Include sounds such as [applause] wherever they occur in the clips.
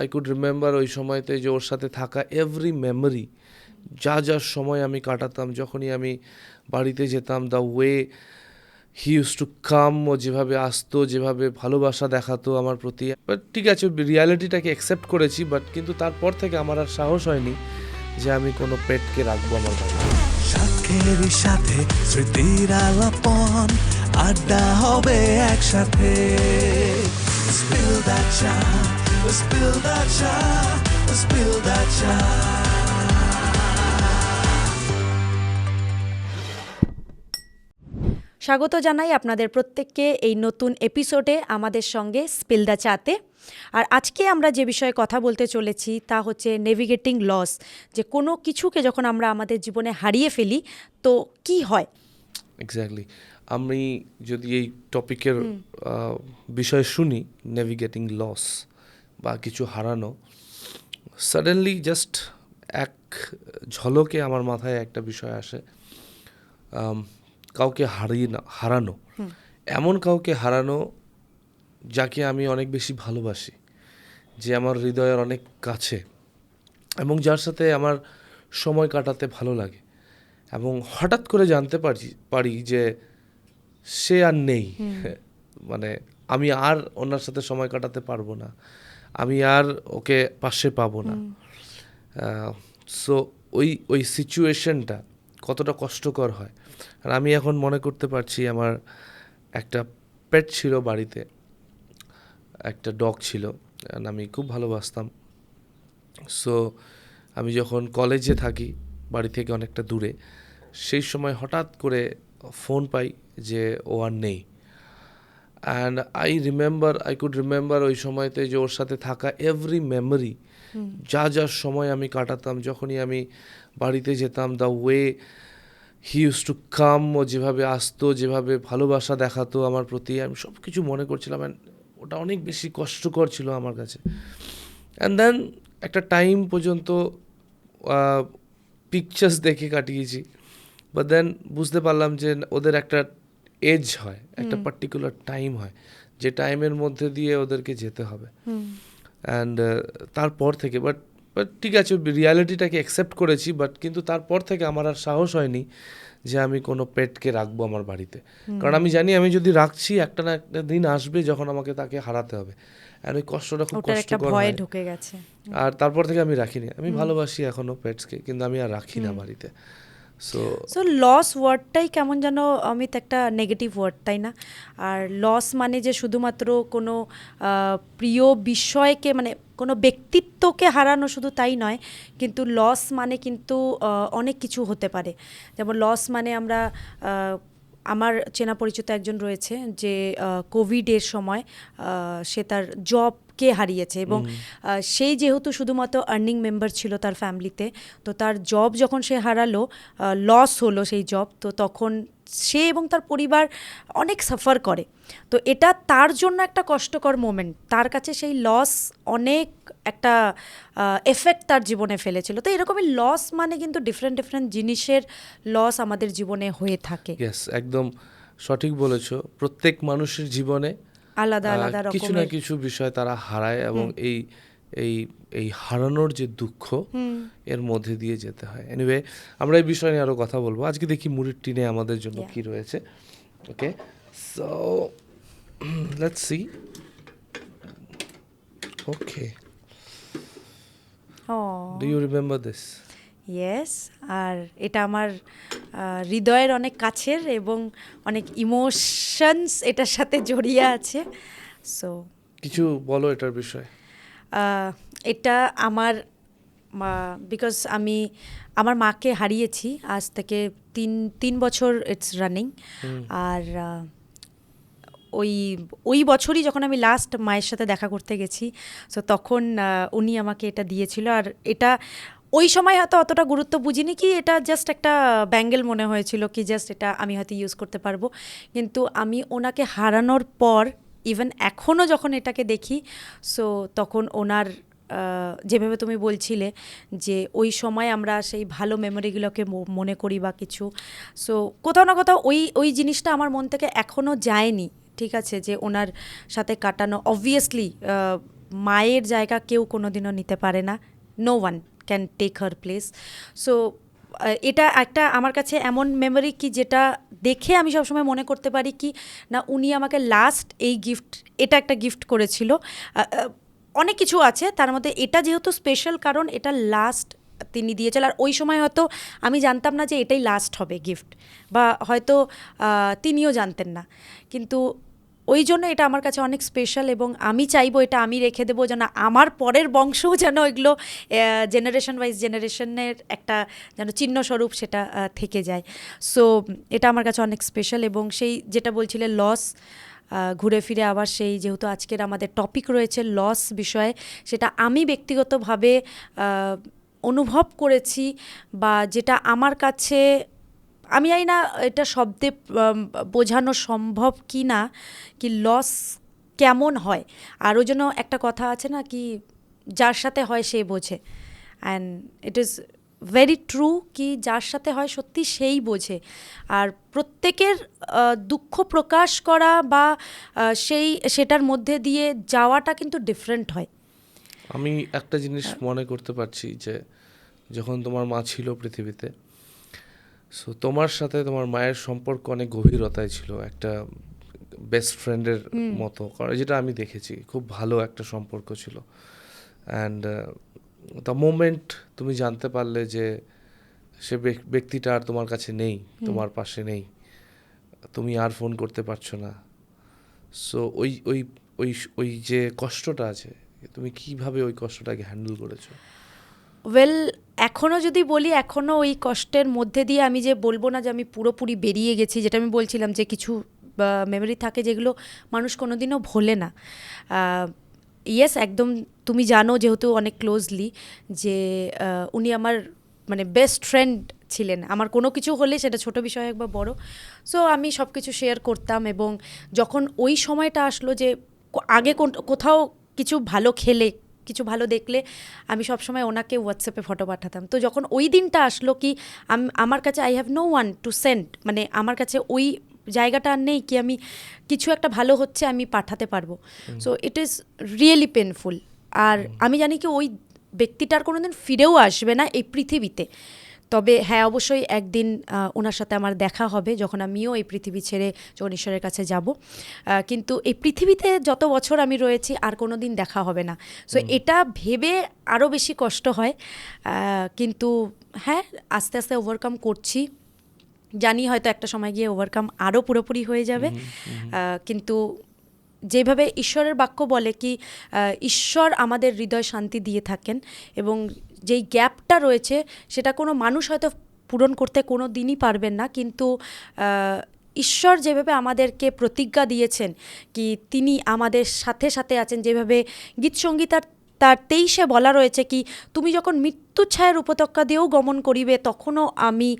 I could remember ওই সময়তে যে ওর সাথে থাকা এভরি মেমোরি যা যা সময় আমি কাটাতাম, যখনই আমি বাড়িতে যেতাম the way he use to come ও যেভাবে আসতো, যেভাবে ভালোবাসা দেখাতো আমার প্রতি। বাট ঠিক আছে রিয়ালিটিটাকে অ্যাকসেপ্ট করেছি বাট কিন্তু তারপর থেকে আমার আর সাহস হয়নি যে আমি কোনো পেটকে রাখব আমার বাড়িতে। সাথে, স্মৃতির আলাপন, আড্ডা হবে একসাথে। That chai, spill that chai. স্বাগত জানাই আপনাদের প্রত্যেককে এই নতুন এপিসোডে আমাদের সঙ্গে স্পিলদা চাতে আর আজকে আমরা যে বিষয়ে কথা বলতে চলেছি তা হচ্ছে নেভিগেটিং লস যে কোনো কিছুকে যখন আমরা আমাদের জীবনে হারিয়ে ফেলি তো কি হয়? এক্স্যাক্টলি আমি যদি এই টপিকের বিষয় শুনি নেভিগেটিং লস বা কিছু হারানো সাডেনলি জাস্ট এক ঝলকে আমার মাথায় একটা বিষয় আসে কাউকে হারিয়ে না হারানো। এমন কাউকে হারানো যাকে আমি অনেক বেশি ভালোবাসি যে আমার হৃদয়ের অনেক কাছে এবং যার সাথে আমার সময় কাটাতে ভালো লাগে এবং হঠাৎ করে জানতে পারি পারি যে সে আর নেই। [laughs] মানে আমি আর ওনার সাথে সময় কাটাতে পারব না। আমি আর ওকে পাশে পাবো না। সো ওই ওই সিচুয়েশনটা কতটা কষ্টকর হয়। আর আমি এখন মনে করতে পারছি আমার একটা পেট ছিল বাড়িতে একটা ডগ ছিল আমি খুব ভালোবাসতাম। সো আমি যখন কলেজে থাকি বাড়ি থেকে অনেকটা দূরে সেই সময় হঠাৎ করে ফোন পাই যে ও আর নেই। And I remember I could remember ওই সময়তে যে ওর সাথে থাকা এভরি মেমোরি যা যা সময় আমি কাটাতাম যখনই আমি বাড়িতে যেতাম the way he use to come ও যেভাবে আসতো যেভাবে ভালোবাসা দেখাতো আমার প্রতি আমি সব কিছু মনে করছিলাম অ্যান্ড ওটা অনেক বেশি কষ্টকর ছিল আমার কাছে। অ্যান্ড দেন একটা টাইম পর্যন্ত পিকচার্স দেখে কাটিয়েছি। বা দেন বুঝতে পারলাম যে ওদের একটা এজ হয় একটা পার্টিকুলার টাইম হয় যে টাইমের মধ্যে দিয়ে ওদেরকে যেতে হবে। অ্যান্ড তারপর থেকে বাট বাট ঠিক আছে রিয়ালিটিটাকে অ্যাকসেপ্ট করেছি বাট কিন্তু তারপর থেকে আমার আর সাহস হয়নি যে আমি কোনো পেটকে রাখব আমার বাড়িতে। কারণ আমি জানি আমি যদি রাখছি একটা না একটা দিন আসবে যখন আমাকে তাকে হারাতে হবে। আর ওই কষ্টটা খুব কষ্টকর ভয় ঢুকে গেছে। আর তারপর থেকে আমি রাখিনি। আমি ভালোবাসি এখনও পেটসকে কিন্তু আমি আর রাখি না বাড়িতে। সো সো লস ওয়ার্ডটাই কেমন যেন, অমিত, একটা নেগেটিভ ওয়ার্ড তাই না? আর লস মানে যে শুধুমাত্র কোনো প্রিয় বিষয়কে মানে কোনো ব্যক্তিত্বকে হারানো শুধু তাই নয়, কিন্তু লস মানে কিন্তু অনেক কিছু হতে পারে। যেমন লস মানে আমরা আমার চেনা পরিচিত একজন রয়েছে যে কোভিডের সময় সে তার জব কে হারিয়েছে এবং সেই যেহেতু শুধুমাত্র আর্নিং মেম্বার ছিল তার ফ্যামিলিতে তো তার জব যখন সে হারালো লস হলো সেই জব তো তখন সে এবং তার পরিবার অনেক সাফার করে। তো এটা তার জন্য একটা কষ্টকর মোমেন্ট তার কাছে সেই লস অনেক একটা এফেক্ট তার জীবনে ফেলেছিল। তো এরকমই লস মানে কিন্তু ডিফারেন্ট ডিফারেন্ট জিনিসের লস আমাদের জীবনে হয়ে থাকে। একদম সঠিক বলেছ। প্রত্যেক মানুষের জীবনে আলাদা আলাদা কিছু না কিছু বিষয় তারা হারায় এবং এই এই এই হারানোর যে দুঃখ এর মধ্যে দিয়ে যেতে হয়। এনিওয়ে আমরা এই বিষয় নিয়ে আরও কথা বলব। আজকে দেখি মুড়ির টিনে আমাদের জন্য. কি রয়েছে। Okay so let's see okay do you remember this yes আর এটা আমার হৃদয়ের অনেক কাছের এবং অনেক ইমোশনস এটার সাথে জড়িয়ে আছে। সো কিছু বলো এটার বিষয়ে। এটা আমার বিকজ আমি আমার মাকে হারিয়েছি আজ থেকে তিন তিন বছর ইটস রানিং আর ওই ওই বছরই যখন আমি লাস্ট মায়ের সাথে দেখা করতে গেছি সো তখন উনি আমাকে এটা দিয়েছিল। আর এটা ওই সময় হয়তো অতটা গুরুত্ব বুঝিনি কি এটা জাস্ট একটা ব্যাঙ্গেল মনে হয়েছিল কি জাস্ট এটা আমি হয়তো ইউজ করতে পারব। কিন্তু আমি ওনাকে হারানোর পর ইভেন এখনও যখন এটাকে দেখি সো তখন ওনার যেভাবে তুমি বলছিলে যে ওই সময় আমরা সেই ভালো মেমোরিগুলোকে মনে করি বা কিছু সো কোথাও না কোথাও ওই ওই জিনিসটা আমার মন থেকে এখনও যায়নি, ঠিক আছে? যে ওনার সাথে কাটানো অবভিয়াসলি মায়ের জায়গা কেউ কোনোদিনও নিতে পারে না no one can take her place so এটা একটা আমার কাছে এমন মেমোরি কি যেটা দেখে আমি সবসময় মনে করতে পারি কি, না উনি আমাকে লাস্ট এই গিফট এটা একটা গিফট করেছিল। অনেক কিছু আছে, তার মধ্যে এটা যেহেতু স্পেশাল কারণ, এটা লাস্ট তিনি দিয়েছিল আর ওই সময় হয়তো আমি জানতাম না যে এটাই লাস্ট হবে গিফট বা হয়তো তিনিও জানতেন না। কিন্তু ওই জন্য এটা আমার কাছে অনেক স্পেশাল এবং আমি চাইব এটা আমি রেখে দেবো যেন আমার পরের বংশও যেন এগুলো জেনারেশন ওয়াইজ জেনারেশনের একটা যেন চিহ্ন স্বরূপ সেটা থেকে যায়। সো এটা আমার কাছে অনেক স্পেশাল এবং সেই যেটা বলছিলে লস ঘুরে ফিরে আবার সেই যেহেতু আজকের আমাদের টপিক রয়েছে লস বিষয়ে, সেটা আমি ব্যক্তিগতভাবে অনুভব করেছি বা যেটা আমার কাছে আমি জানি না এটা শব্দে বোঝানো সম্ভব কি না, কি লস কেমন হয়। আর ওই একটা কথা আছে না কি, যার সাথে হয় সে বোঝে। And it is very true কি যার সাথে হয় সত্যি সেই বোঝে। আর প্রত্যেকের দুঃখ প্রকাশ করা বা সেই, সেটার মধ্যে দিয়ে যাওয়াটা কিন্তু ডিফারেন্ট হয়। আমি একটা জিনিস মনে করতে পারছি যে, যখন তোমার মা ছিল পৃথিবীতে সো তোমার সাথে তোমার মায়ের সম্পর্ক অনেক গভীরতায় ছিল একটা বেস্ট ফ্রেন্ডের মতো। যেটা আমি দেখেছি খুব ভালো একটা সম্পর্ক ছিল। অ্যান্ড দ্য মোমেন্ট তুমি জানতে পারলে যে সে ব্যক্তিটা আর তোমার কাছে নেই তোমার পাশে নেই তুমি আর ফোন করতে পারছ না। সো ওই ওই ওই ওই যে কষ্টটা আছে তুমি কীভাবে ওই কষ্টটাকে হ্যান্ডেল করেছ? ওয়েল এখনও যদি বলি এখনও ওই কষ্টের মধ্যে দিয়ে আমি যে বলব না যে আমি পুরোপুরি বেরিয়ে গেছি, যেটা আমি বলছিলাম যে কিছু মেমোরি থাকে যেগুলো মানুষ কোনোদিনও ভোলে না। ইয়েস একদম তুমি জানো যেহেতু অনেক ক্লোজলি যে উনি আমার মানে বেস্ট ফ্রেন্ড ছিলেন। আমার কোনো কিছু হলে সেটা ছোট বিষয় হোক বা বড় সো আমি সব কিছু শেয়ার করতাম এবং যখন ওই সময়টা আসলো যে আগে কোথাও কিছু ভালো খেলে কিছু ভালো দেখলে আমি সবসময় ওনাকে হোয়াটসঅ্যাপে ফটো পাঠাতাম। তো যখন ওই দিনটা আসলো কি আম- আমার কাছে I have no one to send মানে আমার কাছে ওই জায়গাটা আর নেই কি আমি কিছু একটা ভালো হচ্ছে আমি পাঠাতে পারব। So it is really painful আর আমি জানি কি ওই ব্যক্তিটার কোনোদিন ফিরেও আসবে না এই পৃথিবীতে। তবে হ্যাঁ অবশ্যই একদিন ওনার সাথে আমার দেখা হবে যখন আমিও এই পৃথিবী ছেড়ে যখন ঈশ্বরের কাছে যাব। কিন্তু এই পৃথিবীতে যত বছর আমি রয়েছি আর কোনো দিন দেখা হবে না। সো এটা ভেবে আরও বেশি কষ্ট হয়। কিন্তু হ্যাঁ আস্তে আস্তে ওভারকাম করছি। জানি হয়তো একটা সময় গিয়ে ওভারকাম আরও পুরোপুরি হয়ে যাবে। কিন্তু যেভাবে ঈশ্বরের বাক্য বলে কি ঈশ্বর আমাদের হৃদয় শান্তি দিয়ে থাকেন এবং যেই গ্যাপটা রয়েছে, সেটা কোনো মানুষ হয়তো পূরণ করতে কোনো দিনই পারবেন না। কিন্তু ঈশ্বর যেভাবে আমাদেরকে প্রতিজ্ঞা দিয়েছেন কি তিনি আমাদের সাথে সাথে আছেন, যেভাবে গীতসঙ্গীতার তার তেইশে বলা রয়েছে কি, তুমি যখন মৃত্যু ছায়ের উপত্যকা দিয়েও গমন করিবে, তখনও আমি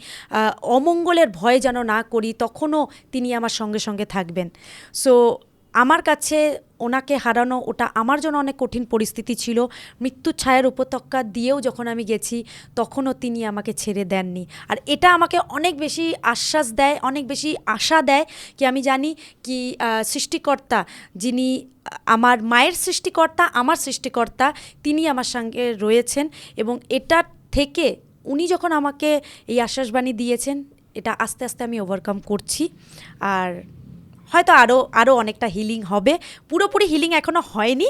অমঙ্গলের ভয় যেন না করি, তখনও তিনি আমার সঙ্গে সঙ্গে থাকবেন। সো আমার কাছে ওনাকে হারানো, ওটা আমার জন্য অনেক কঠিন পরিস্থিতি ছিল। মৃত্যু ছায়ের উপত্যকা দিয়েও যখন আমি গেছি, তখনও তিনি আমাকে ছেড়ে দেননি। আর এটা আমাকে অনেক বেশি আশ্বাস দেয়, অনেক বেশি আশা দেয় কি আমি জানি কি সৃষ্টিকর্তা যিনি, আমার মায়ের সৃষ্টিকর্তা, আমার সৃষ্টিকর্তা, তিনি আমার সঙ্গে রয়েছেন এবং এটা থেকে উনি যখন আমাকে এই আশ্বাসবাণী দিয়েছেন, এটা আস্তে আস্তে আমি ওভারকাম করছি। আর হয়তো আরও আরও অনেকটা হিলিং হবে। পুরোপুরি হিলিং এখনও হয়নি।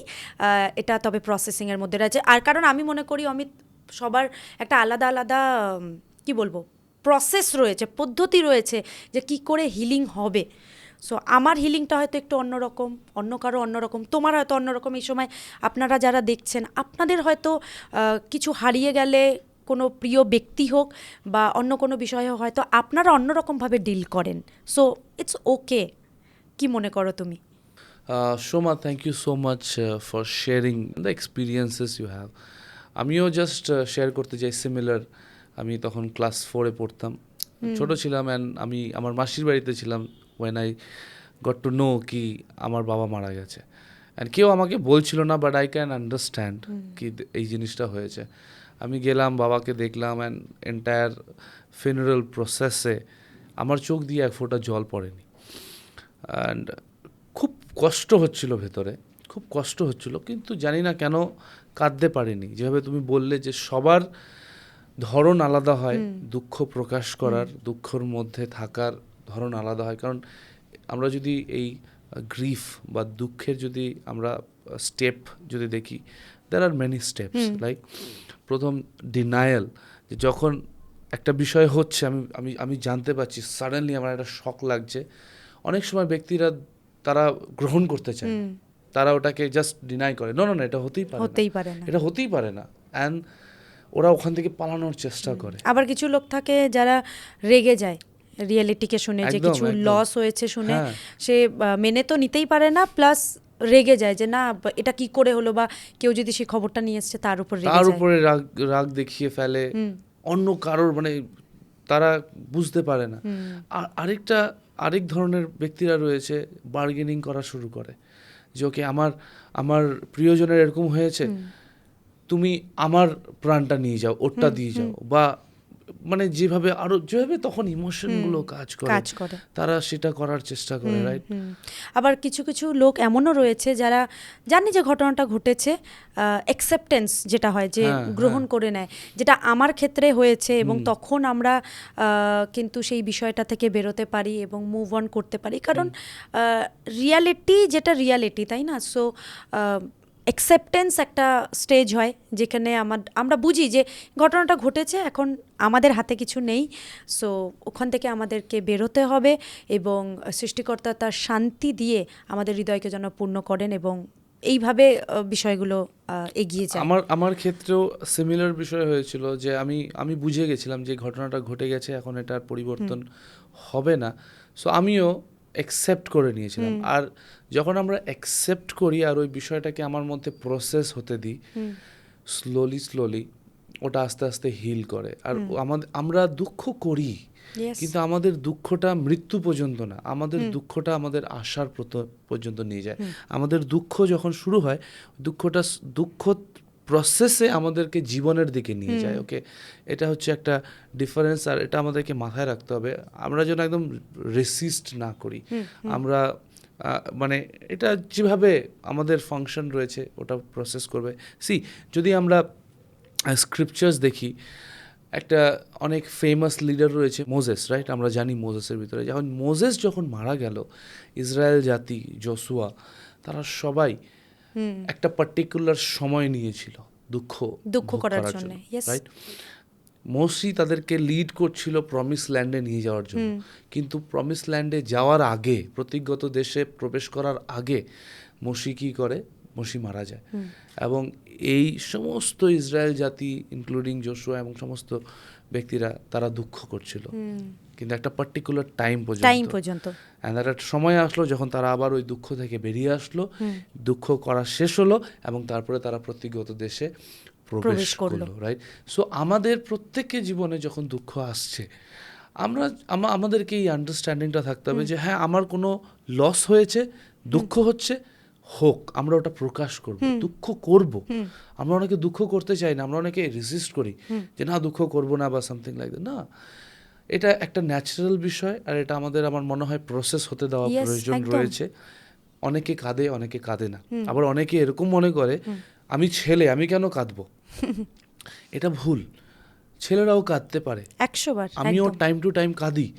এটা তবে প্রসেসিংয়ের মধ্যে রয়েছে। আর কারণ আমি মনে করি, অমিত, সবার একটা আলাদা আলাদা কি বলব প্রসেস রয়েছে, পদ্ধতি রয়েছে যে কি করে হিলিং হবে। সো আমার হিলিংটা হয়তো একটু অন্যরকম, অন্য কারও অন্যরকম, তোমার হয়তো অন্যরকম এই সময়। আপনারা যারা দেখছেন, আপনাদের হয়তো কিছু হারিয়ে গেলে কোনো প্রিয় ব্যক্তি হোক বা অন্য কোনো বিষয়ে হয়তো আপনারা অন্যরকমভাবে ডিল করেন। সো ইটস ওকে কি মনে করো তুমি? Uh, thank you so much uh, for sharing the experiences you have. আমিও জাস্ট শেয়ার করতে চাই সিমিলার আমি তখন ক্লাস ফোরে পড়তাম। ছোট ছিলাম অ্যান্ড আমি আমার মাসির বাড়িতে ছিলাম when I got to know কি আমার বাবা মারা গেছে। অ্যান্ড কেউ আমাকে বলছিল না বাট আই ক্যান আন্ডারস্ট্যান্ড কি এই জিনিসটা হয়েছে। আমি গেলাম বাবাকে দেখলাম অ্যান্ড এন্টায়ার ফিনারেল প্রসেসে আমার চোখ দিয়ে এক ফোঁটা জল পড়েনি। অ্যান্ড খুব কষ্ট হচ্ছিল ভেতরে খুব কষ্ট হচ্ছিল কিন্তু জানি না কেন কাঁদতে পারিনি। যেভাবে তুমি বললে যে সবার ধরন আলাদা হয় দুঃখ প্রকাশ করার দুঃখর মধ্যে থাকার ধরন আলাদা হয়। কারণ আমরা যদি এই গ্রিফ বা দুঃখের যদি আমরা স্টেপ যদি দেখি there are many steps like প্রথম ডিনায়াল যে যখন একটা বিষয় হচ্ছে আমি আমি আমি জানতে পারছি সাডেনলি আমার একটা শখ লাগছে। অনেক সময় ব্যক্তিরা তারা গ্রহণ করতে চায়। তারা ওটাকে জাস্ট ডিনাই করে। না না এটা হতেই পারে হতেই পারে না। এটা হতেই পারে না। অ্যান্ড ওরা ওখান থেকে পালানোর চেষ্টা করে। আবার কিছু লোক থাকে যারা রেগে যায়। রিয়েলিটিকে শুনে যে কিছু লস হয়েছে শুনে হ্যাঁ। সে মেনে তো নিতেই পারে না প্লাস রেগে যায় যে না এটা কি করে হলো বা কেউ যদি সেই খবরটা নিয়ে এসছে তার উপর তার উপরে রাগ রাগ দেখিয়ে ফেলে। অন্য কারোর মানে তারা বুঝতে পারে না। আর আরেকটা আরেক ধরনের ব্যক্তিরা রয়েছে বার্গেনিং করা শুরু করে। যে ওকে আমার আমার প্রিয়জনের এরকম হয়েছে তুমি আমার প্রাণটা নিয়ে যাও ওরটা দিয়ে যাও বা মানে যেভাবে আরও যেভাবে তখন ইমোশনগুলো কাজ করে কাজ করে। তারা সেটা করার চেষ্টা করে রাইট আবার কিছু কিছু লোক এমনও রয়েছে যারা জানে যে ঘটনাটা ঘটেছে অ্যাকসেপ্টেন্স যেটা হয় যে হ্যাঁ, গ্রহণ করে নেয় যেটা আমার ক্ষেত্রে হয়েছে এবং তখন আমরা কিন্তু সেই বিষয়টা থেকে বেরোতে পারি এবং মুভ অন করতে পারি। কারণ রিয়ালিটি যেটা রিয়ালিটি তাই না? সো অ্যাকসেপ্টেন্স একটা স্টেজ হয় যেখানে আমার আমরা বুঝি যে ঘটনাটা ঘটেছে এখন আমাদের হাতে কিছু নেই। সো ওখান থেকে আমাদেরকে বেরোতে হবে এবং সৃষ্টিকর্তা তার শান্তি দিয়ে আমাদের হৃদয়কে যেন পূর্ণ করেন এবং এইভাবে বিষয়গুলো এগিয়ে যায়। আমার আমার ক্ষেত্রেও সিমিলার বিষয় হয়েছিল যে আমি আমি বুঝে গেছিলাম যে ঘটনাটা ঘটে গেছে এখন এটার পরিবর্তন হবে না। সো আমিও অ্যাকসেপ্ট করে নিয়েছিলাম। আর যখন আমরা অ্যাকসেপ্ট করি আর ওই বিষয়টাকে আমার মধ্যে প্রসেস হতে দিই স্লোলি স্লোলি ওটা আস্তে আস্তে হিল করে। আর আমাদের আমরা দুঃখ করি কিন্তু আমাদের দুঃখটা মৃত্যু পর্যন্ত না। আমাদের দুঃখটা আমাদের আশার পর্যন্ত নিয়ে যায়। আমাদের দুঃখ যখন শুরু হয় দুঃখটা দুঃখ প্রসেসে আমাদেরকে জীবনের দিকে নিয়ে যায় ওকে এটা হচ্ছে একটা ডিফারেন্স আর এটা আমাদেরকে মাথায় রাখতে হবে। আমরা যেন একদম রেসিস্ট না করি। আমরা মানে এটা যেভাবে আমাদের ফাংশন রয়েছে ওটা প্রসেস করবে। সি যদি আমরা স্ক্রিপচার্স দেখি একটা অনেক ফেমাস লিডার রয়েছে মোজেস রাইট আমরা জানি মোজেসের ভিতরে। যখন মোজেস যখন মারা গেল ইসরায়েল জাতি জসুয়া তারা সবাই একটা পার্টিকুলার সময় নিয়েছিল দুঃখ দুঃখ করার জন্য, রাইট মোসি তাদেরকে লিড করছিল প্রমিস ল্যান্ডে নিয়ে যাওয়ার জন্য। কিন্তু প্রমিস ল্যান্ডে যাওয়ার আগে প্রতিজ্ঞত দেশে প্রবেশ করার আগে মসি কি করে? মসি মারা যায়। এবং এই সমস্ত ইসরায়েল জাতি ইনক্লুডিং জোশুয়া এবং সমস্ত ব্যক্তিরা তারা দুঃখ করছিল। কিন্তু একটা পার্টিকুলার টাইম পর্যন্ত। টাইম পর্যন্ত। একটা সময় আসলো যখন তারা আবার ওই দুঃখ থেকে বেরিয়ে আসলো। দুঃখ করা শেষ হলো এবং তারপরে তারা প্রতিগত দেশে প্রবেশ। করল রাইট সো আমাদের প্রত্যেকের জীবনে যখন দুঃখ আসছে আমরা আমাদেরকে এই আন্ডারস্ট্যান্ডিংটা থাকতে হবে যে হ্যাঁ আমার কোনো লস হয়েছে দুঃখ হচ্ছে হোক আমরা ওটা প্রকাশ করব দুঃখ করব। আমরা অনেকে দুঃখ করতে চাই না আমরা অনেকে রেজিস্ট করি যে না দুঃখ করব না বা সামথিং লাইক না। এটা একটা ন্যাচারাল বিষয় আর এটা আমাদের আমার মনে হয় প্রসেস হতে দেওয়া প্রয়োজন রয়েছে। অনেকে কাঁদে অনেকে কাঁদে না। আবার অনেকে এরকম মনে করে আমি ছেলে আমি কেন কাঁদবো? [laughs] এটা ভুল। ছেলেরাও কাঁদতে পারে। একশো বার আমিও টাইম টু টাইম কাঁদি।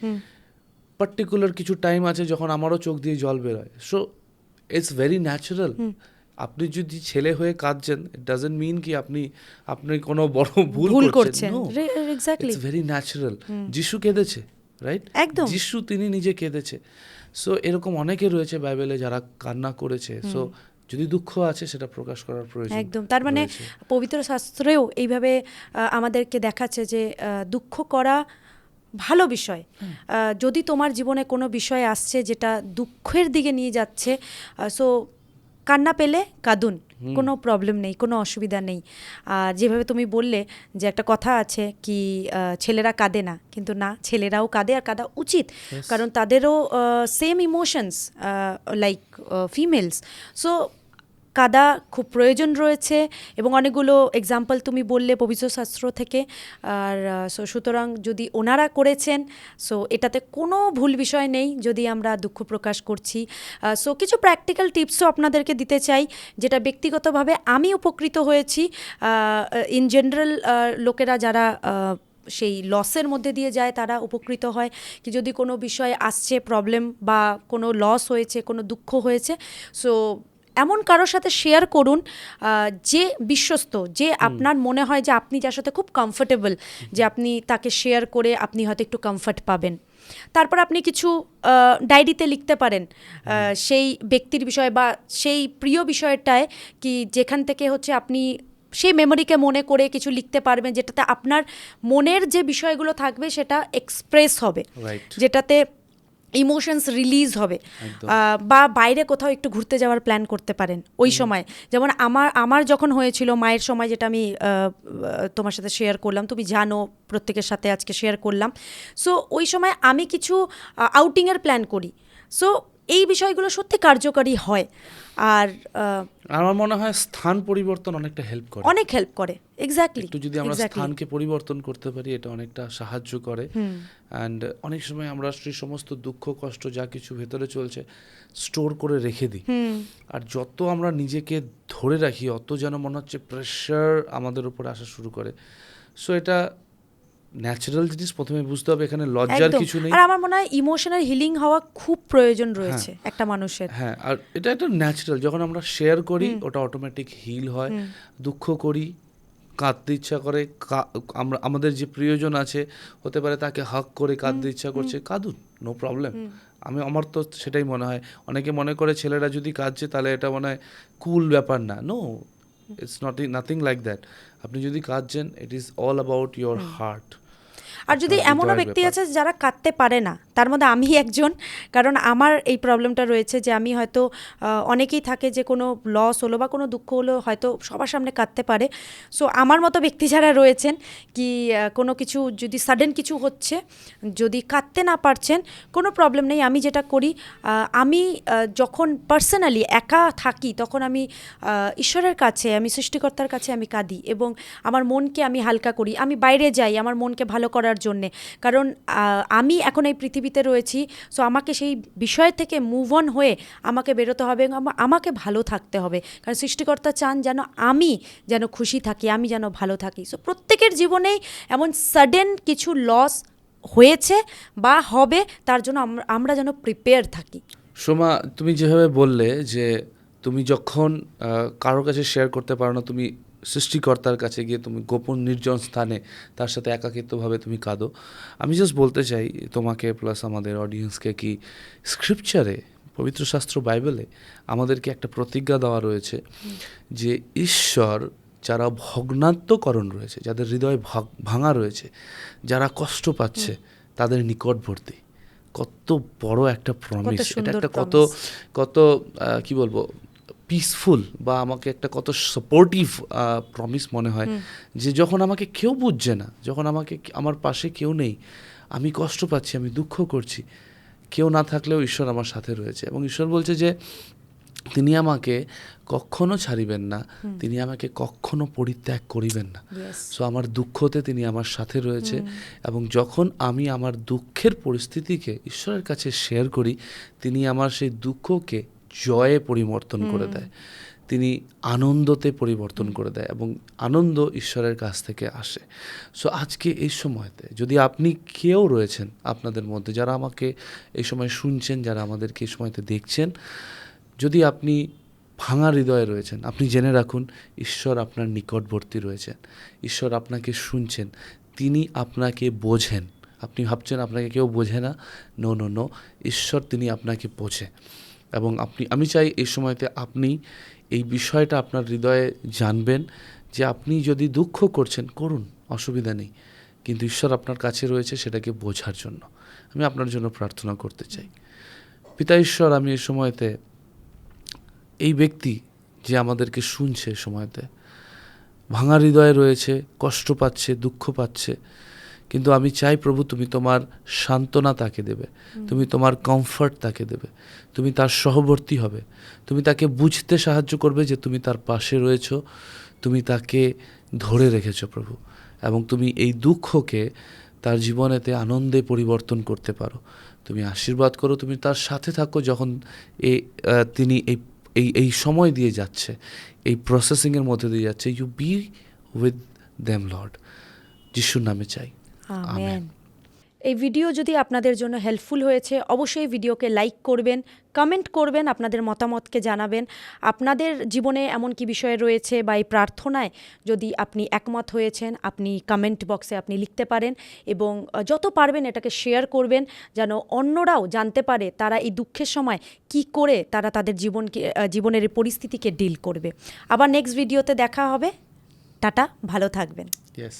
পার্টিকুলার কিছু টাইম আছে যখন আমারও চোখ দিয়ে জল বেরোয়। সো ইটস ভেরি ন্যাচারাল আপনি যদি ছেলে হয়ে কাঁদছেন ইট ডাজেন্ট মিন কি আপনি আপনি কোনো বড় ভুল ভুল করছেন। ইটস ভেরি ন্যাচারাল যিশু কেঁদেছে রাইট একদম। যিশু তিনি নিজে কেঁদেছে। সো এরকম অনেকে রয়েছে বাইবেলে যারা কান্না করেছে। সো যদি দুঃখ আছে সেটা প্রকাশ করার প্রয়োজন একদম। তার মানে পবিত্র শাস্ত্রেও এইভাবে আমাদেরকে দেখাচ্ছে যে দুঃখ করা ভালো বিষয়। যদি তোমার জীবনে কোনো বিষয় আসছে যেটা দুঃখের দিকে নিয়ে যাচ্ছে সো কান্না পেলে কাঁদুন কোনো প্রবলেম নেই কোনো অসুবিধা নেই। আর যেভাবে তুমি বললে যে একটা কথা আছে কি ছেলেরা কাঁদে না কিন্তু না ছেলেরাও কাঁদে আর কাঁদা উচিত। কারণ তাদেরও same emotions like females so কাদা খুব প্রয়োজন রয়েছে এবং অনেকগুলো এক্সাম্পল তুমি বললে পবিত্র শাস্ত্র থেকে। আর সো সুতরাং যদি ওনারা করেছেন সো এটাতে কোনো ভুল বিষয় নেই যদি আমরা দুঃখ প্রকাশ করছি। সো কিছু প্র্যাকটিক্যাল টিপসও আপনাদেরকে দিতে চাই, যেটা ব্যক্তিগতভাবে আমি উপকৃত হয়েছি। ইন জেনারেল লোকেরা যারা সেই লসের মধ্যে দিয়ে যায় তারা উপকৃত হয় কি যদি কোনো বিষয়ে আসছে প্রবলেম বা কোনো লস হয়েছে, কোনো দুঃখ হয়েছে সো এমন কারোর সাথে শেয়ার করুন যে বিশ্বস্ত যে আপনার মনে হয় যে আপনি যার সাথে খুব কমফোর্টেবল যে আপনি তাকে শেয়ার করে আপনি হয়তো একটু কমফর্ট পাবেন। তারপর আপনি কিছু ডায়েরিতে লিখতে পারেন সেই ব্যক্তির বিষয়ে বা সেই প্রিয় বিষয়টায় কি যেখান থেকে হচ্ছে আপনি সেই মেমোরিকে মনে করে কিছু লিখতে পারবেন যেটাতে আপনার মনের যে বিষয়গুলো থাকবে সেটা এক্সপ্রেস হবে। যেটাতে ইমোশনস রিলিজ হবে। বা বাইরে কোথাও একটু ঘুরতে যাওয়ার প্ল্যান করতে পারেন ওই সময়। যেমন আমার আমার যখন হয়েছিল মায়ের সময় যেটা আমি তোমার সাথে শেয়ার করলাম তুমি জানো প্রত্যেকের সাথে আজকে শেয়ার করলাম। সো ওই সময় আমি কিছু আউটিংয়ের প্ল্যান করি। সো এই বিষয়গুলো সত্যি কার্যকারী হয়। আর আমার মনে হয় স্থান পরিবর্তন অনেকটা হেল্প করে। অনেক হেল্প করে। এক্স্যাক্টলি একটু যদি আমরা স্থানকে পরিবর্তন করতে পারি এটা অনেকটা সাহায্য করে। অ্যান্ড অনেক সময় আমরা সেই সমস্ত দুঃখ কষ্ট যা কিছু ভেতরে চলছে স্টোর করে রেখে দিই। আর যত আমরা নিজেকে ধরে রাখি অত যেন মনে হচ্ছে প্রেশার আমাদের উপর আসা শুরু করে। সো এটা ন্যাচারাল জিনিস প্রথমে বুঝতে হবে এখানে লজ্জার কিছু নেই। আর আমার মনে হয় ইমোশনাল হিলিং হওয়া খুব প্রয়োজন রয়েছে একটা মানুষের। হ্যাঁ আর এটা একটা ন্যাচারাল যখন আমরা শেয়ার করি ওটা অটোমেটিক হিল হয়। দুঃখ করি কাঁদতে ইচ্ছা করে কা- আমরা আমাদের যে প্রিয়জন আছে হতে পারে তাকে হাক করে কাঁদতে ইচ্ছা করছে কাঁদুন নো প্রবলেম আমি আমার তো সেটাই মনে হয়। অনেকে মনে করে ছেলেরা যদি কাঁদছে তাহলে এটা মনে হয় কুল ব্যাপার না। No it's not nothing like that আপনি যদি কাঁদছেন it is all about your heart আর যদি এমনও ব্যক্তি আছে যারা কাঁদতে পারে না তার মধ্যে আমি একজন। কারণ আমার এই প্রবলেমটা রয়েছে যে আমি হয়তো অনেকেই থাকে যে কোনো লস হলো বা কোনো দুঃখ হলো হয়তো সবার সামনে কাঁদতে পারে। সো আমার মতো ব্যক্তি যারা রয়েছেন কি কোনো কিছু যদি সাডেন কিছু হচ্ছে, যদি কাঁদতে না পারছেন, কোনো প্রবলেম নেই। আমি যেটা করি আমি যখন পার্সোনালি একা থাকি, তখন আমি ঈশ্বরের কাছে, আমি সৃষ্টিকর্তার কাছে আমি কাঁদি এবং আমার মনকে আমি হালকা করি। আমি বাইরে যাই, আমার মনকে ভালো করার জন্যে। কারণ আমি এখন এই পৃথিবীতে রয়েছি সো আমাকে সেই বিষয় থেকে মুভ অন হয়ে আমাকে বেরোতে হবে আমাকে ভালো থাকতে হবে। কারণ সৃষ্টিকর্তা চান যেন আমি যেন খুশি থাকি, আমি যেন ভালো থাকি। সো প্রত্যেকের জীবনেই এমন সাডেন কিছু লস হয়েছে বা হবে, তার জন্য আমরা যেন প্রিপেয়ার থাকি। সোমা, তুমি যেভাবে বললে যে তুমি যখন কারোর কাছে শেয়ার করতে পারো না, তুমি সৃষ্টিকর্তার কাছে গিয়ে তুমি গোপন নির্জন স্থানে তার সাথে একাকিত্বভাবে তুমি কাঁদো। আমি জাস্ট বলতে চাই তোমাকে প্লাস আমাদের অডিয়েন্সকে কি স্ক্রিপচারে পবিত্র শাস্ত্র বাইবেলে আমাদেরকে একটা প্রতিজ্ঞা দেওয়া রয়েছে যে ঈশ্বর যারা ভগ্নাত্মকরণ রয়েছে যাদের হৃদয় ভাঙা রয়েছে যারা কষ্ট পাচ্ছে তাদের নিকটবর্তী। কত বড় একটা প্রমিস এটা একটা কত কত কি বলব? পিসফুল বা আমাকে একটা কত সাপোর্টিভ প্রমিস মনে হয় যে যখন আমাকে কেউ বুঝছে না যখন আমাকে আমার পাশে কেউ নেই আমি কষ্ট পাচ্ছি আমি দুঃখ করছি কেউ না থাকলেও ঈশ্বর আমার সাথে রয়েছে। এবং ঈশ্বর বলছে যে তিনি আমাকে কখনো ছাড়িবেন না তিনি আমাকে কখনো পরিত্যাগ করিবেন না। সো আমার দুঃখতে তিনি আমার সাথে রয়েছে এবং যখন আমি আমার দুঃখের পরিস্থিতিকে ঈশ্বরের কাছে শেয়ার করি তিনি আমার সেই দুঃখকে জয়ে পরিবর্তন করে দেয়। তিনি আনন্দতে পরিবর্তন করে দেয় এবং আনন্দ ঈশ্বরের কাছ থেকে আসে। সো আজকে এই সময়তে যদি আপনি কেউ রয়েছেন আপনাদের মধ্যে যারা আমাকে এই সময় শুনছেন যারা আমাদেরকে এই সময়তে দেখছেন যদি আপনি ভাঙা হৃদয়ে রয়েছেন আপনি জেনে রাখুন ঈশ্বর আপনার নিকটবর্তী রয়েছেন। ঈশ্বর আপনাকে শুনছেন তিনি আপনাকে বোঝেন। আপনি ভাবছেন আপনাকে কেউ বোঝে না। নো নো নো ঈশ্বর তিনি আপনাকে বোঝে। এবং আপনি, আমি চাই এই সময়তে আপনি এই বিষয়টা আপনার হৃদয়ে জানবেন যে আপনি যদি দুঃখ করছেন, করুন, অসুবিধা নেই। কিন্তু ঈশ্বর আপনার কাছে রয়েছে সেটাকে বোঝার জন্য। আমি আপনার জন্য প্রার্থনা করতে চাই। পিতা ঈশ্বর, আমি এই সময়তে এই ব্যক্তি যে আমাদেরকে শুনছে সময়তে, ভাঙা হৃদয়ে রয়েছে, কষ্ট পাচ্ছে, দুঃখ পাচ্ছে কিন্তু আমি চাই প্রভু তুমি তোমার সান্ত্বনা তাকে দেবে। তুমি তোমার কমফর্ট তাকে দেবে। তুমি তার সহবর্তী হবে। তুমি তাকে বুঝতে সাহায্য করবে যে তুমি তার পাশে রয়েছো। তুমি তাকে ধরে রেখেছো প্রভু। এবং তুমি এই দুঃখকে তার জীবনেতে আনন্দে পরিবর্তন করতে পারো। তুমি আশীর্বাদ করো, তুমি তার সাথে থাকো যখন এ তিনি এই এই এই সময় দিয়ে যাচ্ছে, এই প্রসেসিংয়ের মধ্যে দিয়ে যাচ্ছে। You be with them lord যিশুর নামে চাই। আমেন। এই ভিডিও যদি আপনাদের জন্য হেল্পফুল হয়েছে অবশ্যই ভিডিওকে লাইক করবেন কমেন্ট করবেন আপনাদের মতামতকে জানাবেন। আপনাদের জীবনে এমন কি বিষয় রয়েছে বা এই প্রার্থনায় যদি আপনি একমত হয়েছেন আপনি কমেন্ট বক্সে আপনি লিখতে পারেন এবং যত পারবেন এটাকে শেয়ার করবেন যেন অন্যরাও জানতে পারে তারা এই দুঃখের সময় কি করে তারা তাদের জীবনকে জীবনের পরিস্থিতিকে ডিল করবে। আবার নেক্সট ভিডিওতে দেখা হবে। টাটা ভালো থাকবেন। ইয়েস